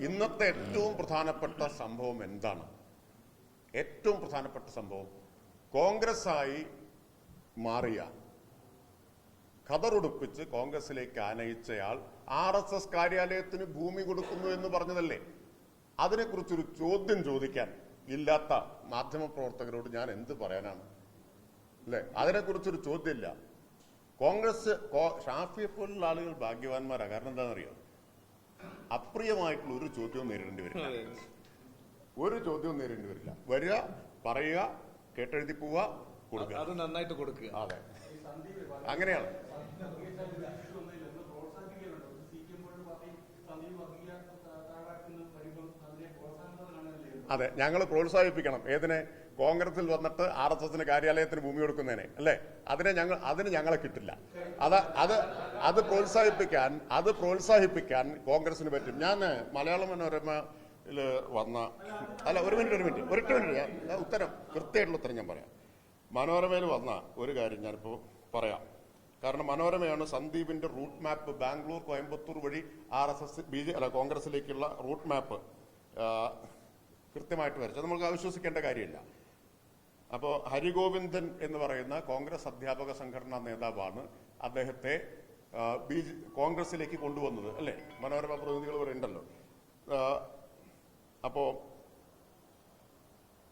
ഇന്നത്തെ ഏറ്റവും പ്രധാനപ്പെട്ട സംഭവം എന്താണ്? ഏറ്റവും പ്രധാനപ്പെട്ട സംഭവം കോൺഗ്രസ് ആയി മാറിയ ഖദറുടുപ്പിച്ച് കോൺഗ്രസിലേക്ക് ആനയിച്ചയാൾ ആർ എസ് എസ് കാര്യാലയത്തിന് ഭൂമി കൊടുക്കുന്നു എന്ന് പറഞ്ഞതല്ലേ? അതിനെക്കുറിച്ചൊരു ചോദ്യം ചോദിക്കാൻ ഇല്ലാത്ത മാധ്യമപ്രവർത്തകരോട് ഞാൻ എന്ത് പറയാനാണ്? അല്ലേ? അതിനെക്കുറിച്ചൊരു ചോദ്യമില്ല. കോൺഗ്രസ് ഷാഫിയെ പോലുള്ള ആളുകൾ ഭാഗ്യവാന്മാരാണ് കാരണം എന്താണെന്നറിയോ? അപ്രിയമായിട്ടുള്ള ഒരു ചോദ്യവും നേരിടേണ്ടി വരില്ല. ഒരു ചോദ്യവും നേരിടേണ്ടി വരില്ല. വരിക പറയുക കേട്ടെഴുതി പോവുക കൊടുക്കുക. അത് നന്നായിട്ട് കൊടുക്കുക. അതെ. അങ്ങനെയാണ്. അതെ ഞങ്ങൾ പ്രോത്സാഹിപ്പിക്കണം. ഏതിനെ? കോൺഗ്രസിൽ വന്നിട്ട് ആർ എസ് എസിന് കാര്യാലയത്തിന് ഭൂമി കൊടുക്കുന്നതിനെ അല്ലേ? അതിനെ ഞങ്ങൾ അതിന് ഞങ്ങളെ കിട്ടില്ല. അത് അത് അത് പ്രോത്സാഹിപ്പിക്കാൻ അത് പ്രോത്സാഹിപ്പിക്കാൻ കോൺഗ്രസിന് പറ്റും. ഞാൻ മലയാള മനോരമ വന്ന അല്ല ഒരു മിനിറ്റ് ഒരു മിനിറ്റ് ഒരൊറ്റ മിനിറ്റ് ഞാൻ ഉത്തരം കൃത്യമായിട്ടുള്ള ഉത്തരം ഞാൻ പറയാം. മനോരമയിൽ വന്ന ഒരു കാര്യം ഞാനിപ്പോൾ പറയാം. കാരണം മനോരമയാണ് സന്ദീപിന്റെ റൂട്ട് മാപ്പ് ബാംഗ്ലൂർ കോയമ്പത്തൂർ വഴി R S S B J അല്ല കോൺഗ്രസിലേക്കുള്ള റൂട്ട് മാപ്പ്. കൃത്യമായിട്ട് വരച്ചത് നമുക്ക് അവിശ്വസിക്കേണ്ട കാര്യമില്ല. അപ്പോൾ ഹരിഗോവിന്ദൻ എന്ന് പറയുന്ന കോൺഗ്രസ് അധ്യാപക സംഘടനാ നേതാവാണ് അദ്ദേഹത്തെ ബി കോൺഗ്രസിലേക്ക് കൊണ്ടുവന്നത് അല്ലേ? മനോരമ പ്രതിനിധികൾ ഇവിടെ അപ്പോ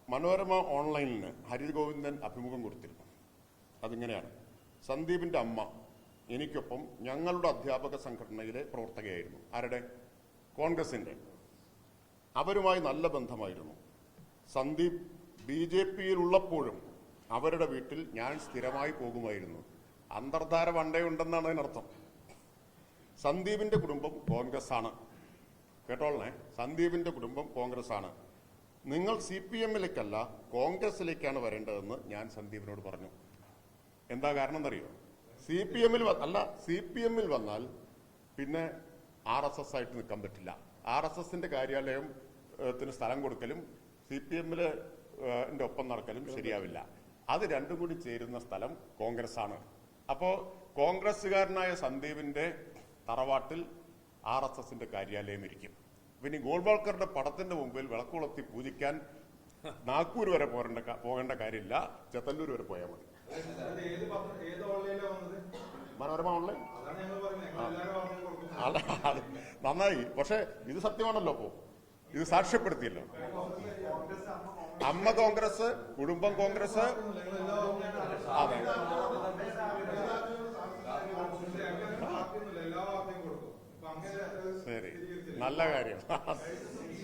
മനോരമ ഓൺലൈനിന് ഹരിഗോവിന്ദൻ അഭിമുഖം കൊടുത്തിരുന്നു. അതിങ്ങനെയാണ്. സന്ദീപിന്റെ അമ്മ എനിക്കൊപ്പം ഞങ്ങളുടെ അധ്യാപക സംഘടനയിലെ പ്രവർത്തകയായിരുന്നു. ആരുടെ? കോൺഗ്രസിന്റെ. അവരുമായി നല്ല ബന്ധമായിരുന്നു. സന്ദീപ് ബി ജെ പിയിലുള്ളപ്പോഴും അവരുടെ വീട്ടിൽ ഞാൻ സ്ഥിരമായി പോകുമായിരുന്നു. അന്തർധാര വണ്ടയുണ്ടെന്നാണ് അതിനർത്ഥം. സന്ദീപിന്റെ കുടുംബം കോൺഗ്രസ് ആണ് കേട്ടോളണേ സന്ദീപിന്റെ കുടുംബം കോൺഗ്രസ് ആണ് നിങ്ങൾ സി പി എമ്മിലേക്കല്ല കോൺഗ്രസിലേക്കാണ് വരേണ്ടതെന്ന് ഞാൻ സന്ദീപിനോട് പറഞ്ഞു. എന്താ കാരണം എന്നറിയോ സി പി എമ്മിൽ അല്ല സി പി എമ്മിൽ വന്നാൽ പിന്നെ ആർ എസ് എസ് ആയിട്ട് നിൽക്കാൻ പറ്റില്ല. ആർ എസ് എസിന്റെ കാര്യാലയം ത്തിന് സ്ഥലം കൊടുക്കലും സി പി എമ്മിൽ ഒപ്പം നടക്കലും ശരിയാവില്ല. അത് രണ്ടും കൂടി ചേരുന്ന സ്ഥലം കോൺഗ്രസ് ആണ് അപ്പോ കോൺഗ്രസ്സുകാരനായ സന്ദീപിന്റെ തറവാട്ടിൽ ആർ എസ് എസിന്റെ കാര്യാലയം ഇരിക്കും. പിന്നെ ഗോൾവാൾക്കറുടെ പടത്തിന്റെ മുമ്പിൽ വിളക്കുളത്തി പൂജിക്കാൻ നാഗ്പൂർ വരെ പോരേണ്ട പോകേണ്ട കാര്യമില്ല. ചെത്തല്ലൂർ വരെ പോയാൽ മതി? മനോരമ ഓൺലൈൻ? അല്ല, നന്നായി. പക്ഷെ ഇത് സത്യമാണല്ലോ അപ്പോ ഇത് സാക്ഷ്യപ്പെടുത്തിയല്ലോ. അമ്മ കോൺഗ്രസ് കുടുംബം കോൺഗ്രസ്. അത്. ശരി. നല്ല കാര്യം.